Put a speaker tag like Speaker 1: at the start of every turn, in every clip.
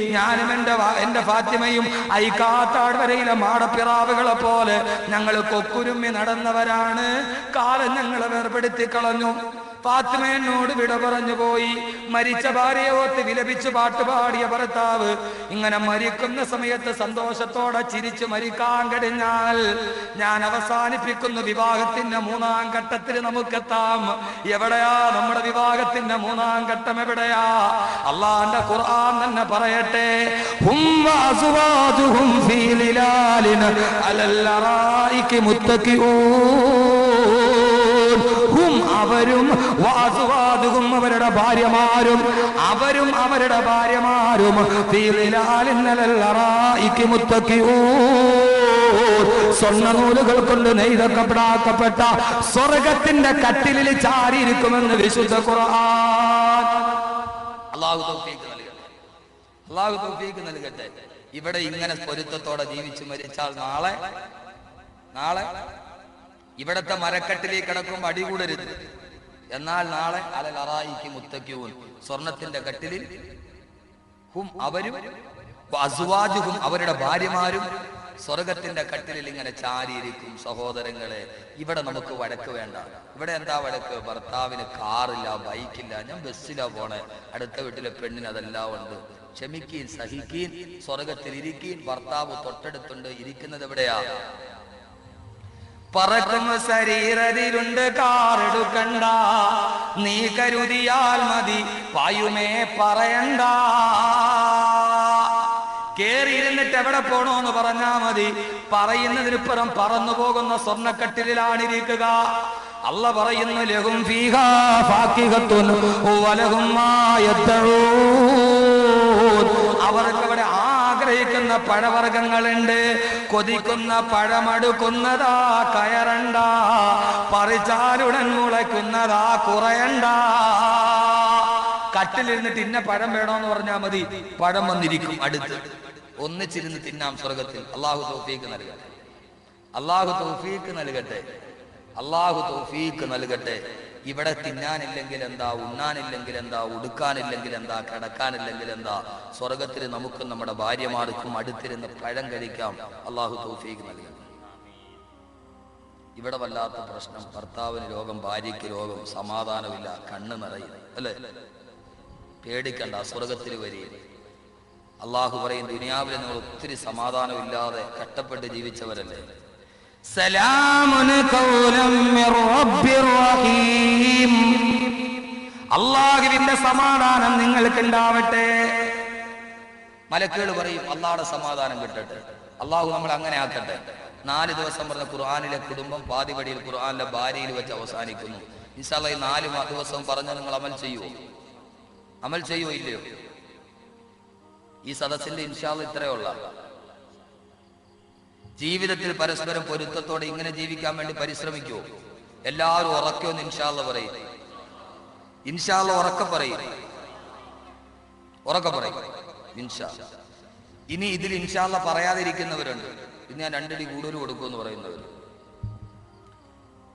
Speaker 1: ഞാനും എന്റെ എന്റെ ഫാത്തിമയും ഐക്കാത്താഴ്വരയിലെ മാടപ്പിറാവുകളെ പോലെ ഞങ്ങൾ കൊക്കുരുമ്മി നടന്നവരാണ്. കാലം ഞങ്ങളെ വേർപെടുത്തി കളഞ്ഞു. ഫാത്തിമ എന്നോട് വിട പറഞ്ഞു പോയി. മരിച്ച ഭാര്യയോത്ത് വിലപിച്ച് പാട്ടുപാടിയ ഭർത്താവ് ഇങ്ങനെ മരിക്കുന്ന സമയത്ത് സന്തോഷത്തോടെ ചിരിച്ചു മരിക്കാൻ കഴിഞ്ഞാൽ ഞാൻ അവസാനിപ്പിക്കുന്നു വിവാഹത്തിന്റെ മൂന്നാം ഘട്ടത്തിൽ നമുക്കെത്താം. എവിടെയാ നമ്മുടെ വിവാഹത്തിന്റെ മൂന്നാം ഘട്ടം എവിടെയാ? അള്ളാന്റെ ഖുർആൻ തന്നെ പറയട്ടെ. വഅസ്വാജുഹും ഫീ അവരും വാസുവാദും അവരുടെ ഭാര്യമാരും. അവരും അവരുടെ ഭാര്യമാരും. ഫീ ലിലാലിൻ അലൽ അറായികി മുത്തഖിഊൻ. സ്വർണ നൂലുകൾ കൊണ്ട് നെയ്തക്കപ്പെടാക്കപ്പെട്ട സ്വർഗത്തിന്റെ കട്ടിലിൽ ചാരിയിരിക്കുമെന്ന് വിശുദ്ധ ഖുർആൻ. തൗഫീഖ് നൽകട്ടെ. തൗഫീഖ് നൽകട്ടെ. ഇവിടെ ഇങ്ങനെ പൊരുത്തത്തോടെ ജീവിച്ചു മരിച്ചാൽ നാളെ? നാളെ? ഇവിടത്തെ മരക്കെട്ടിലേക്ക് കിടക്കുമ്പോൾ അടികൂടരുത് എന്നാൽ നാളെ അലലറായിക്ക് മുത്തക്യൂൻ സ്വർണത്തിന്റെ കട്ടിലിൽ ഹും അവരും അസുവാജുഹും അവരുടെ ഭാര്യമാരും സ്വർഗത്തിന്റെ കട്ടിലിൽ ഇങ്ങനെ ചാരിയിരിക്കും സഹോദരങ്ങളെ. ഇവിടെ നമുക്ക് വഴക്ക് വേണ്ട. ഇവിടെ എന്താ വഴക്ക്? ഭർത്താവിന് കാറില്ല ബൈക്കില്ല. ഞാൻ ബസ്സിലാ പോണേ. അടുത്ത വീട്ടിലെ പെണ്ണിന് അതെല്ലാം ഉണ്ട്. ക്ഷമിക്കീൻ സഹിക്കീൻ സ്വർഗത്തിൽ ഇരിക്കീൻ ഭർത്താവ് തൊട്ടടുത്തുണ്ട്. ഇരിക്കുന്നത് എവിടെയാ? പറക്കും ശരീരത്തിലുണ്ട് കാറെടുക്കണ്ട നീ കരുതിയാൽ മതി വായുമേ പറയണ്ട. കേറിയിരുന്നിട്ട് എവിടെ പോണോ എന്ന് പറഞ്ഞാ മതി. പറയുന്നതിനിപ്പുറം പറന്നു പോകുന്ന ഇരിക്കുക അല്ല പറയുന്നു യദ്ദഊൻ. അവർക്ക് അവിടെ ആഗ്രഹിക്കുന്ന പഴവർഗങ്ങളുണ്ട് കൊതിക്കുന്ന പഴമടുക്കുന്നതാ കയറണ്ട. പറിച്ചാലുടൻ മുളയ്ക്കുന്നതാ കുറയണ്ട. കട്ടിലിരുന്ന് തിന്ന പഴം വേണോന്ന് പറഞ്ഞാൽ മതി. പഴം വന്നിരിക്കും അടുത്ത്. ഒന്നിച്ചിരുന്ന് തിന്നാം സ്വർഗത്തിൽ അള്ളാഹു തൗഫീക്ക് നൽകട്ടെ. അള്ളാഹു തൗഫീക്ക് നൽകട്ടെ. അള്ളാഹു തൗഫീക്ക് നൽകട്ടെ. ഇവിടെ തിന്നാനില്ലെങ്കിൽ എന്താ ഉണ്ണാനില്ലെങ്കിൽ എന്താ ഉടുക്കാനില്ലെങ്കിൽ എന്താ കിടക്കാനില്ലെങ്കിൽ എന്താ? സ്വർഗത്തിൽ നമുക്കും നമ്മുടെ ഭാര്യമാർക്കും അടുത്തിരുന്ന് പഴം കഴിക്കാം. അള്ളാഹു തൗഫീഖ് നൽകട്ടെ. ഇവിടെ വല്ലാത്ത പ്രശ്നം. ഭർത്താവിന് രോഗം ഭാര്യയ്ക്ക് രോഗം സമാധാനമില്ല കണ്ണ് നിറയും. അല്ലേ? പേടിക്കണ്ട സ്വർഗത്തിൽ വരിക അള്ളാഹു പറയും ദുനിയാവിൽ നിങ്ങൾ ഒത്തിരി സമാധാനമില്ലാതെ കഷ്ടപ്പെട്ട് ജീവിച്ചവരല്ലേ? അള്ളാഹുവിന്റെ സമാധാനം നിങ്ങൾക്ക് ഉണ്ടാവട്ടെ. മലക്കുകൾ പറയും അള്ളാഹുടെ സമാധാനം കിട്ടട്ടെ. അള്ളാഹു നമ്മൾ അങ്ങനെ ആക്കട്ടെ. നാല് ദിവസം പറഞ്ഞ ഖുർആാനിലെ കുടുംബം പാതിവടിയിൽ ഖുർആാനിലെ ഭാര്യയിൽ വെച്ച് അവസാനിക്കുന്നു. ഇൻഷാല്ല ഈ നാല് ദിവസം പറഞ്ഞ് നിങ്ങൾ അമൽ ചെയ്യുമോ അമൽ ചെയ്യുമോ ഇല്ലയോ? ഈ സദസ്സിന്റെ ഇൻഷാല്ല ഇത്രയുള്ള ജീവിതത്തിൽ പരസ്പരം പൊരുത്തത്തോടെ ഇങ്ങനെ ജീവിക്കാൻ വേണ്ടി പരിശ്രമിക്കൂ. എല്ലാവരും ഉറക്കൊന്ന് ഇൻഷാല്ല പറയും. ഇൻഷാല്ല ഉറക്ക പറയും. ഉറക്ക പറയും. ഇൻഷാ ഇനി ഇതിൽ ഇൻഷാല്ല പറയാതിരിക്കുന്നവരുണ്ട്. ഇന്ന് ഞാൻ രണ്ടടി കൂടുതൽ കൊടുക്കുമെന്ന് പറയുന്നവർ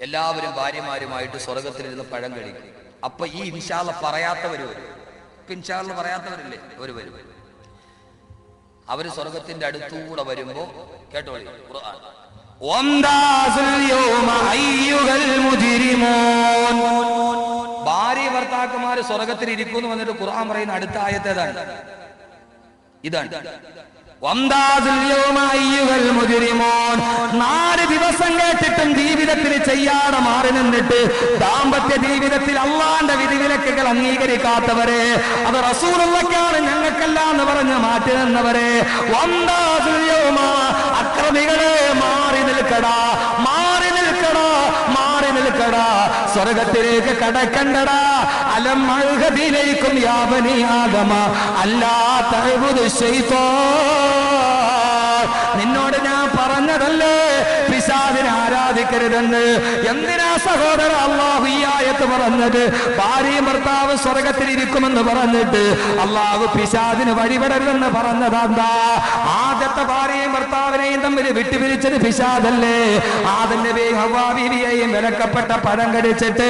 Speaker 1: എല്ലാവരും ഭാര്യമാരുമായിട്ട് സ്വർഗത്തിലിരുന്ന് പഴം കഴിക്കും. അപ്പൊ ഈ ഇൻഷാല്ല പറയാത്തവര് വരും. ഇൻഷാല്ല പറയാത്തവരില്ലേ? അവർ വരും. അവർ സ്വർഗത്തിന്റെ അടുത്തുകൂടെ വരുമ്പോ കേട്ടോളി ഖുർആൻ. ഭാര്യ ഭർത്താക്കന്മാര് സ്വർഗത്തിൽ ഇരിക്കുന്നു വന്നിട്ട് ഖുർആൻ പറയുന്ന അടുത്ത ആയത്തേതാണ് ഇതാണ്. നാല് ദിവസം ജീവിതത്തിൽ ചെയ്യാതെ മാറി നിന്നിട്ട് ദാമ്പത്യ ജീവിതത്തിൽ അള്ളാന്റെ വിധിവിലക്കുകൾ അംഗീകരിക്കാത്തവരെ അത് റസൂലുള്ളക്കാണ് ഞങ്ങൾക്കല്ല എന്ന് പറഞ്ഞ് മാറ്റി നിന്നവരെ അക്രമികളെ മാറി നിൽക്കടാ മാറി നിൽക്കടാ മാറി നിൽക്കടാ സ്വർഗത്തിലേക്ക് കടക്കണ്ടടാ അലം യാവനി ആഗമ അല്ലാ തഴുകുത് നിന്നോട് ഞാൻ പറഞ്ഞതല്ലേ? പിശാദിനെ ആരാധിക്കരുതെന്ന് എന്തിനാ സഹോദര അള്ളാഹു ഈ ആയത്ത് പറഞ്ഞത്? ഭാര്യയും ഭർത്താവ് സ്വർഗത്തിലിരിക്കുമെന്ന് പറഞ്ഞിട്ട് അള്ളാഹു പിശാദിന് വഴിപെടരുതെന്ന് പറഞ്ഞതാന്താ ആദ്യത്തെ ഭാര്യയും ഭർത്താവിനെയും തമ്മിൽ വിട്ടുപിരിച്ചത് പിശാദല്ലേ ആദന്റെയും ഹവാബീവിയെയും വിലക്കപ്പെട്ട പഴം കടിച്ചിട്ട്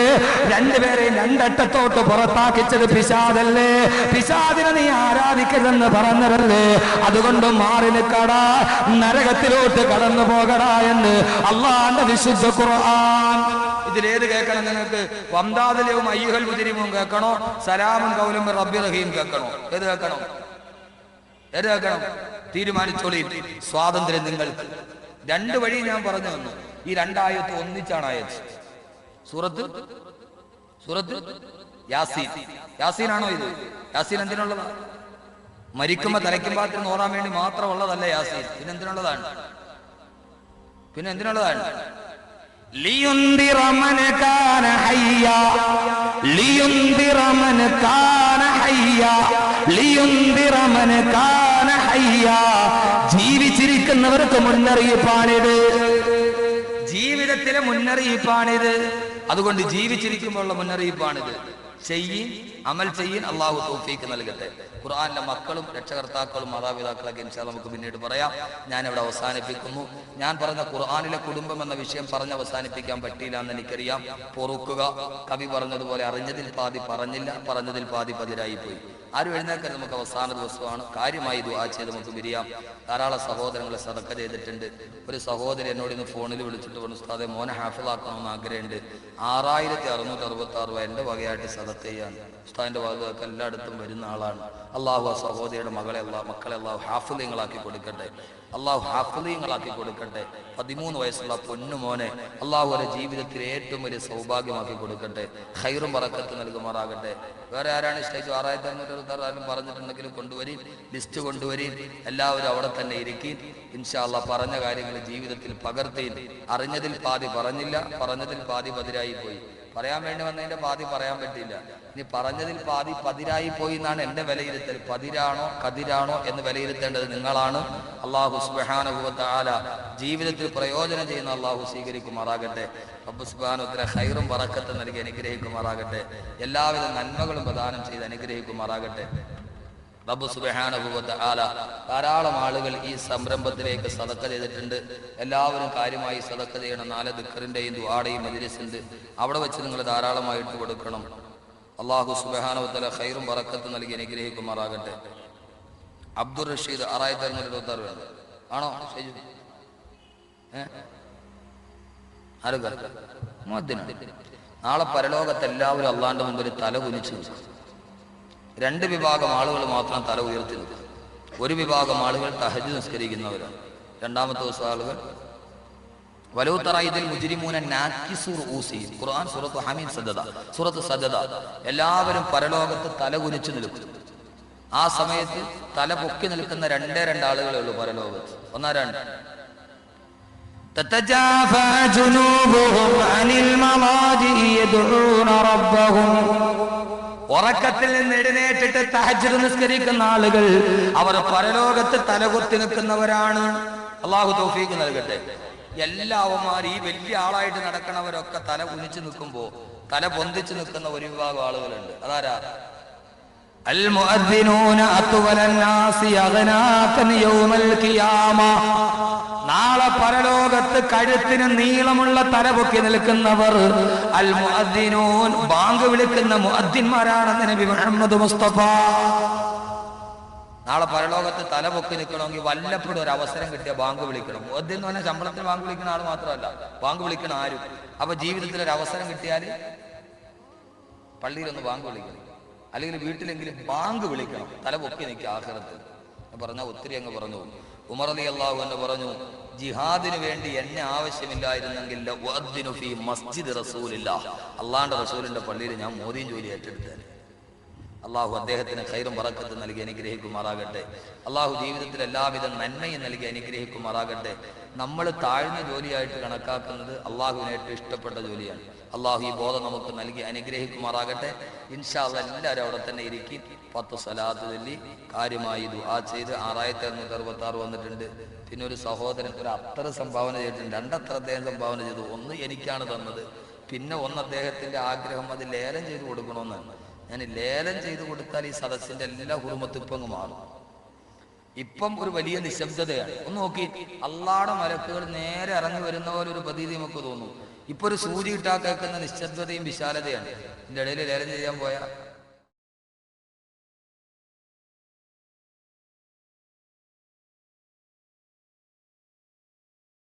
Speaker 1: രണ്ടുപേരെയും രണ്ടറ്റത്തോട്ട് പുറത്താക്കിച്ചത് പിശാദല്ലേ പിശാദിനെ നീ ആരാധിക്കരുതെന്ന് പറഞ്ഞതല്ലേ? അതുകൊണ്ട് മാറി നിൽക്കടാ നരകത്തിലോട്ട് കടന്നു പോകടാ എന്ന് അള്ളാന്റെ വിശുദ്ധ ഖുർആൻ. ഇതിലേത് കേൾക്കണം നിങ്ങൾക്ക്? വംദാദലവും അയ്യുഹൽ മുതിരിമും കേൾക്കണോ? സലാമും കൗലും റബ്ബി റഹീം കേൾക്കണോ? ഏത് കേൾക്കണം? ഏത് കേൾക്കണം? തീരുമാനിച്ചോളി. സ്വാതന്ത്ര്യം നിങ്ങൾക്ക് രണ്ട് വഴി ഞാൻ പറഞ്ഞു തന്നു. ഈ രണ്ടായത്ത് ഒന്നിച്ചാണ് അയച്ച് സൂറത്ത്? സൂറത്ത്? യാസീൻ. യാസീനാണോ ഇത്? യാസീൻ എന്തിനുള്ളതാ? മരിക്കുമ്പോ തലയ്ക്കും പാത്രം നോറാൻ വേണ്ടി മാത്രമുള്ളതല്ല യാസീൻ. പിന്നെ എന്തിനുള്ളതാണ്? പിന്നെ എന്തിനുള്ളതാണ്? ജീവിച്ചിരിക്കുന്നവർക്ക് മുന്നറിയിപ്പാണിത്. ജീവിതത്തിലെ മുന്നറിയിപ്പാണിത്. അതുകൊണ്ട് ജീവിച്ചിരിക്കുമ്പോഴുള്ള മുന്നറിയിപ്പാണിത്. ചെയ്യീൻ അമൽ ചെയ്യീൻ അള്ളാഹു തൗഫീക്ക് നൽകട്ടെ. ഖുർആാനിലെ മക്കളും രക്ഷകർത്താക്കളും മാതാപിതാക്കളൊക്കെ ഇൻഷാ നമുക്ക് പിന്നീട് പറയാം. ഞാൻ ഇവിടെ അവസാനിപ്പിക്കുന്നു. ഞാൻ പറഞ്ഞ ഖുർആാനിലെ കുടുംബം എന്ന വിഷയം പറഞ്ഞ് അവസാനിപ്പിക്കാൻ പറ്റിയില്ല എന്ന് എനിക്കറിയാം. പൊറുക്കുക. കവി പറഞ്ഞതുപോലെ അറിഞ്ഞതിൽ പാതി പറഞ്ഞില്ല പറഞ്ഞതിൽ പാതി പതിരായി പോയി. ആരും എഴുന്നേൽക്കരുത് നമുക്ക് അവസാന ദിവസമാണ്. കാര്യമായി ദുആ ചെയ്ത് നമുക്ക് പിരിയാം. ധാരാളം സഹോദരങ്ങളെ സതക്ക ചെയ്തിട്ടുണ്ട്. ഒരു സഹോദരി എന്നോട് ഇന്ന് ഫോണിൽ വിളിച്ചിട്ട് പറഞ്ഞു ഉസ്താദെ മോനെ ഹാഫിളാക്കണമെന്ന് ആഗ്രഹമുണ്ട്. ആറായിരത്തി അറുന്നൂറ്റി അറുപത്തി ആറ് രൂപ എന്റെ വകയായിട്ട് സതക്ക ചെയ്യാൻ. ഉസ്താദിന്റെ വകയൊക്കെ എല്ലായിടത്തും വരുന്ന ആളാണ്. അള്ളാഹു ആ സഹോദരിയുടെ മകളെ അള്ളാഹ് മക്കളെ അള്ളാഹു ഹാഫിലിങ്ങളാക്കി കൊടുക്കട്ടെ. അള്ളാഹു ഹാഫിലിങ്ങളാക്കി കൊടുക്കട്ടെ. പതിമൂന്ന് വയസ്സുള്ള പൊന്നു മോനെ അള്ളാഹു അവരുടെ ജീവിതത്തിൽ ഏറ്റവും വലിയ സൗഭാഗ്യമാക്കി കൊടുക്കട്ടെ. ഹൈറും പറക്കത്ത് നൽകുമാറാകട്ടെ. വേറെ ആരാണ് സ്റ്റേജ് ആറായിരത്തി അറുപത്തി ആറും പറഞ്ഞിട്ടുണ്ടെങ്കിലും കൊണ്ടുവരും ലിസ്റ്റ് കൊണ്ടുവരും എല്ലാവരും അവിടെ തന്നെ ഇരിക്കി ഇൻഷാല്ല പറഞ്ഞ കാര്യങ്ങൾ ജീവിതത്തിൽ പകർത്തി അറിഞ്ഞതിൽ പാതി പറഞ്ഞില്ല പറഞ്ഞതിൽ പാതി പതിരായി പോയി. പറയാൻ വേണ്ടി വന്നതിന്റെ പാതി പറയാൻ പറ്റില്ല ഇനി പറഞ്ഞതിൽ പാതി പതിരായി പോയി എന്നാണ് എന്റെ വിലയിരുത്തൽ. പതിരാണോ കതിരാണോ എന്ന് വിലയിരുത്തേണ്ടത് നിങ്ങളാണ്. അള്ളാഹു സുബാന ജീവിതത്തിൽ പ്രയോജനം ചെയ്യുന്ന അള്ളാഹു സ്വീകരിക്കുമാറാകട്ടെ. അബ്ബു സുബാനുത്തര ഹൈറും പറക്കത്ത് നൽകി അനുഗ്രഹിക്കുമാറാകട്ടെ. എല്ലാവിധ നന്മകളും പ്രദാനം ചെയ്ത് അനുഗ്രഹിക്കുമാറാകട്ടെ. റബ്ബ് സുബഹാനുഭവത്തെ ധാരാളം ആളുകൾ ഈ സംരംഭത്തിലേക്ക് സതക്ക ചെയ്തിട്ടുണ്ട്. എല്ലാവരും കാര്യമായി സതക്ക ചെയ്യണം. നാല് ദുഃഖറിന്റെയും ദുവാടയും മജിലിസുണ്ട്. അവിടെ വെച്ച് നിങ്ങൾ ധാരാളമായിട്ട് കൊടുക്കണം. അള്ളാഹു സുബഹാനുവത്തല ഖൈറും പറക്കത്ത് നൽകി അനുഗ്രഹിക്കുമാറാകട്ടെ. അബ്ദുൾ റഷീദ് ആറായിരത്തി അറുന്നൂറ്റി ആണോ ഷെജു മുഅദ്ദിനാണ്. നാളെ പരലോകത്ത് എല്ലാവരും അള്ളാന്റെ മുമ്പിൽ തല കുനിച്ചു. രണ്ട് വിഭാഗം ആളുകൾ മാത്രം തല ഉയർത്തി നിൽക്കും ഒരു വിഭാഗം ആളുകൾ തഹജ് നിസ്കരിക്കുന്നവരാണ് രണ്ടാമത്തെ ദിവസം ആളുകൾ വലൂത്തറ ഇതിൽ മുജിരിമൂന നാക്കിസൂർ ഊസി ഖുർആൻ സൂറത്ത് ഹമീൻ സദദ സൂറത്ത് സദദ എല്ലാവരും പരലോകത്ത് തല കുനിച്ചു നിൽക്കും ആ സമയത്ത് തല പൊക്കി നിൽക്കുന്ന രണ്ടേ രണ്ടാളുകളേ ഉള്ളൂ പരലോകത്ത് ഒന്നാരാണ്
Speaker 2: تتجافى جنوبهم عن المضاجع يدعون ربهم
Speaker 1: ഉറക്കത്തിൽ നിന്ന് എഴുന്നേറ്റിട്ട് തഹജ്ജുദ് നിസ്കരിക്കുന്ന ആളുകൾ അവർ പരലോകത്ത് തലകുത്തി നിൽക്കുന്നവരാണ്. അള്ളാഹു തോഫീക്ക് നൽകട്ടെ. എല്ലാവന്മാർ ഈ വലിയ ആളായിട്ട് നടക്കണവരൊക്കെ തല കുനിച്ചു നിൽക്കുമ്പോ തല പൊന്തിച്ചു നിൽക്കുന്ന ഒരു വിഭാഗം ആളുകളുണ്ട്. അതാരാ? നാളെ പരലോകത്ത് കഴുത്തിന് നീളമുള്ള തലപൊക്കി നിൽക്കുന്നവർ അൽ മുഅദ്ദിനൂൻ ബാങ്ക് വിളിക്കുന്ന മുഅദ്ദിന്മാരാണെന്ന് നബി മുഹമ്മദ് മുസ്തഫ. നാളെ പരലോകത്ത് തല പൊക്കി നിൽക്കണമെങ്കിൽ വല്ലപ്പോഴും ഒരു അവസരം കിട്ടിയ ബാങ്ക് വിളിക്കണം. മുഅദ്ദിൻ എന്ന് പറഞ്ഞാൽ ശമ്പളത്തിന് ബാങ്ക് വിളിക്കുന്ന ആൾ മാത്രമല്ല ബാങ്ക് വിളിക്കുന്ന ആരും. അപ്പൊ ജീവിതത്തിൽ ഒരു അവസരം കിട്ടിയാൽ പള്ളിയിലൊന്ന് ബാങ്ക് വിളിക്കണം. അല്ലെങ്കിൽ വീട്ടിലെങ്കിലും ബാങ്ക് വിളിക്കണം. തല പൊക്കി നിൽക്കുക ആഹ്റത്ത് പറഞ്ഞ ഒത്തിരി അങ്ങ് പറഞ്ഞു. ഉമർ അലി അള്ളാഹു എന്ന് പറഞ്ഞു ജിഹാദിന് വേണ്ടി എന്നെ ആവശ്യമില്ലായിരുന്നെങ്കിൽ മസ്ജിദ് റസൂലിന്റെ പള്ളിയിൽ ഞാൻ മോദിയും ജോലി ഏറ്റെടുത്തേനെ
Speaker 3: അള്ളാഹു അദ്ദേഹത്തിന് ഖൈറും പറക്കത്ത് നൽകി അനുഗ്രഹിക്കുമാറാകട്ടെ. അള്ളാഹു ജീവിതത്തിൽ എല്ലാവിധ നന്മയും നൽകി അനുഗ്രഹിക്കുമാറാകട്ടെ. നമ്മൾ താഴ്ന്ന ജോലിയായിട്ട് കണക്കാക്കുന്നത് അള്ളാഹുവിന് ഏറ്റവും ഇഷ്ടപ്പെട്ട ജോലിയാണ്. അള്ളാഹു ഈ ബോധം നമുക്ക് നൽകി അനുഗ്രഹിക്കുമാറാകട്ടെ. ഇൻഷാല്ല എല്ലാവരും അവിടെ തന്നെ ഇരിക്കും. പത്ത് സലാത്ത് ചൊല്ലി കാര്യമായി ദുആ ചെയ്ത് ആറായിരത്തി അറുന്നൂറ്റി അറുപത്തി ആറ് വന്നിട്ടുണ്ട്. പിന്നെ ഒരു സഹോദരൻ ഒരു അത്ര സംഭാവന ചെയ്തിട്ടുണ്ട്. രണ്ടത്ര അദ്ദേഹം സംഭാവന ചെയ്തു. ഒന്ന് എനിക്കാണ് തന്നത്. പിന്നെ ഒന്ന് അദ്ദേഹത്തിന്റെ ആഗ്രഹം അത് ലേലം ചെയ്ത് കൊടുക്കണമെന്നാണ്. ഞാൻ ലേലം ചെയ്തു കൊടുത്താൽ ഈ സദസ്സിന്റെ എല്ലാ കുടുംബത്തും ഇപ്പം മാറും. ഇപ്പം ഒരു വലിയ നിശബ്ദതയാണ്. ഒന്ന് നോക്കി അള്ളാടെ മലക്കുകൾ നേരെ ഇറങ്ങി വരുന്ന പോലെ ഒരു പ്രതീതി നമുക്ക് തോന്നും. ഇപ്പൊ ഒരു സൂചി ഇട്ടാ കേൾക്കുന്ന നിശബ്ദതയും വിശാലതയാണ്. ഇതിന്റെ ഇടയിൽ ലേലം ചെയ്യാൻ പോയ